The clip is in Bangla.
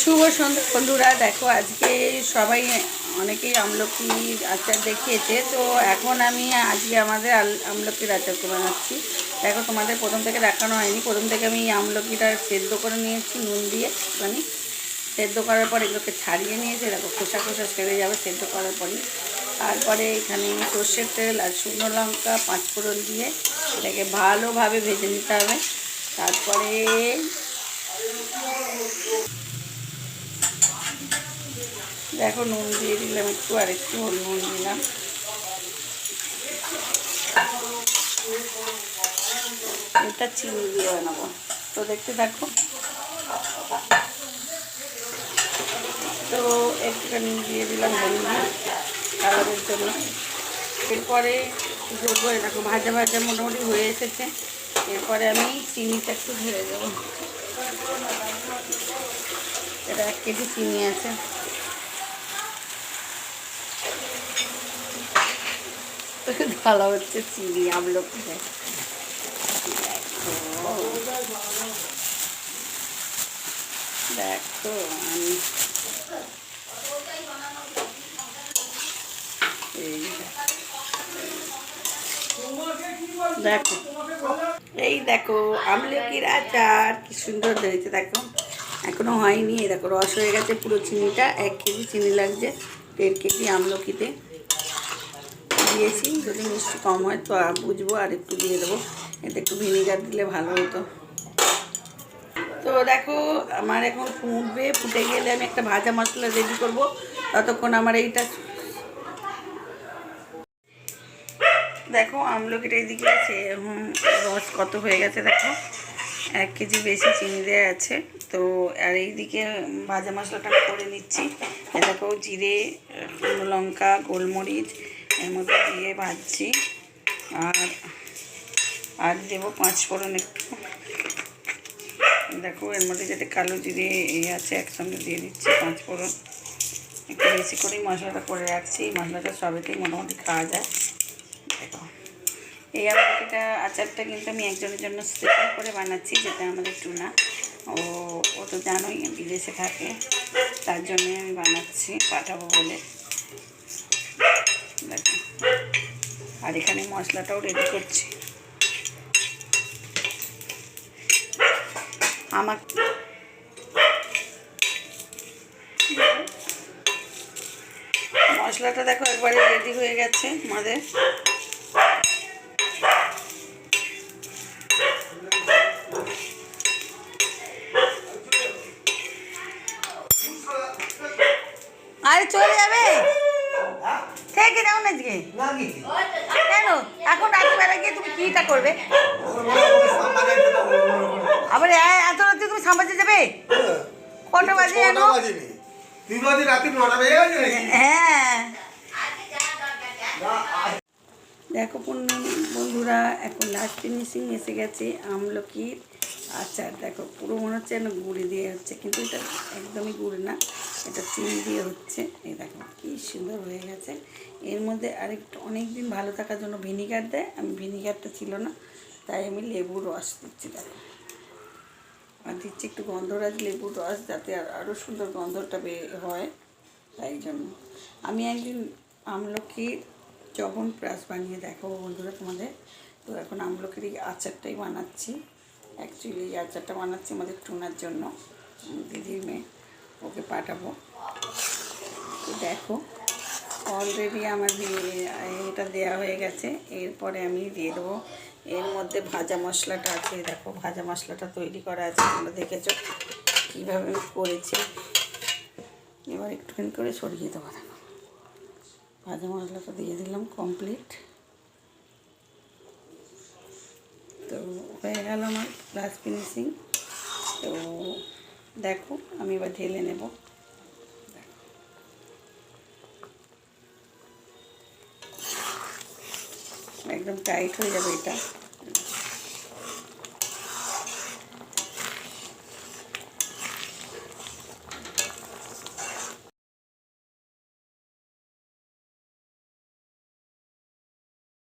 শুভ সন্ধ্যা বন্ধুরা। দেখো, আজকে সবাই অনেকেই আমলকির আচার দেখিয়েছে। তো এখন আমি আজকে আমাদের আমলকির আচারকে বানাচ্ছি দেখো, তোমাদের প্রথম থেকে দেখানো হয়নি। প্রথম থেকে আমি আমলকিটা সেদ্ধ করে নিয়েছি, নুন দিয়ে একটুখানি। সেদ্ধ করার পর এগুলোকে ছাড়িয়ে নিয়েছি। দেখো, খোসা খোসা সেরে যাবে সেদ্ধ করার পরই। তারপরে এখানে সর্ষের তেল আর শুকনো লঙ্কা, পাঁচফোড়ন দিয়ে এটাকে ভালোভাবে ভেজে নিতে হবে। তারপরে দেখো নুন দিয়ে দিলাম একটু, আর একটু নুন দিলাম। এটা চিনি দিয়ে বানাবো। তো দেখতে দেখো তো একটুখানি দিয়ে দিলাম হলুদ কালারের জন্য। এরপরে দেবো দেখো, ভাজা ভাজা মোটামুটি হয়ে এসেছে। এরপরে আমি চিনিটা একটু ঢেলে দেবো। এটা এক কেজি চিনি আছে। ভালো হচ্ছে চিনি, আমলকি দেখো। আমি দেখো। এই দেখো আমলকির আচার কি সুন্দর হয়েছে, দেখো। এখনও হয়নি, এই দেখো, রস হয়ে গেছে, পুরো চিনিটা, এক কেজি চিনি লাগছে, দেড় কেজি আমলকিতে। দিয়েছি। যদি মিষ্টি কম হয় তো বুঝব, আর একটু দিয়ে দেবো। এতে একটু ভিনিগার দিলে ভালো হতো। তো দেখো, আমার এখন ফুটবে। ফুটে গেলে আমি একটা ভাজা মশলা রেডি করব। ততক্ষণ আমার এইটা দেখো, আমলকিটা এদিকে আছে। রস কত হয়ে গেছে দেখো। এক কেজি বেশি চিনি দেওয়া আছে। তো, আর এইদিকে ভাজা মশলাটা করে নিচ্ছি। দেখো, জিরে, লঙ্কা, গোলমরিচ এর মধ্যে দিয়ে ভাজছি। আর আর দেবো পাঁচ ফোড়ন একটু। দেখো, এর মধ্যে যাতে কালো জিরে এই আছে, একসঙ্গে দিয়ে দিচ্ছি পাঁচ ফোড়ন। একটু বেশি করেই মশলাটা করে রাখছি। মশলাটা সবেতেই মোটামুটি খাওয়া যায়। দেখো। এই আমলকিটা আচারটা কিন্তু আমি একজনের জন্য স্পেশাল করে বানাচ্ছি, যেটা আমাদের টুনা। ও ও তো জানোই বিদেশে থাকে। তার জন্যই আমি বানাচ্ছি, পাঠাবো বলে দেখো আর এখানে মশলাটাও রেডি করছি। আমার মশলাটা দেখো একবারে রেডি হয়ে গেছে আমাদের। আরে চলে যাবে? থেকে দাও না আজকে? কেন এখন রাত্রিবেলা গিয়ে তুমি কিটা করবে? আবার এত রাত্রে তুমি সামাজে যাবে? কটা বাজে জানো? হ্যাঁ। দেখো বন্ধুরা এখন লাস্ট ফিনিশিং এসে গেছে আমলকির আচার দেখো পুরো মনে হচ্ছে যেন গুড়ি দিয়ে হচ্ছে কিন্তু এটা একদমই গুড় না। এটা চিনি দিয়ে হচ্ছে, এই দেখো কি সুন্দর হয়ে গেছে। এর মধ্যে আরেকটু অনেক দিন ভালো থাকার জন্য ভিনিগার দেয়, আমি ভিনিগারটা ছিল না, তাই আমি লেবুর রস দিচ্ছি দেখো আর দিচ্ছি একটু গন্ধরাজ লেবুর রস, যাতে আর আরও সুন্দর গন্ধটা বে হয়, তাই জন্য। আমি একদিন আমলকির চবন প্রাস বানিয়ে দেখাবো বন্ধুরা তোমাদের। তো এখন আমলকির এই আচারটাই বানাচ্ছি। অ্যাকচুয়ালি এই আচারটা বানাচ্ছি আমাদের টুনার জন্য, দিদির মেয়ে। ওকে পাঠাবো। দেখো অলরেডি আমার এটা দেয়া হয়ে গেছে। এরপরে আমি দিয়ে দেবো। এর মধ্যে ভাজা মশলাটা আছে। দেখো, ভাজা মশলাটা তৈরি করা আছে, তোমরা দেখেছ কীভাবে আমি করেছি। এবার একটুখানি করে সরিয়ে দেবো, দেখো। ভাজা মশলাটা দিয়ে দিলাম কমপ্লিট তো হয়ে গেল আমার লাস্ট ফিনিশিং তো দেখো আমি এবার ঢেলে নেব একদম টাইট হয়ে যাবে এটা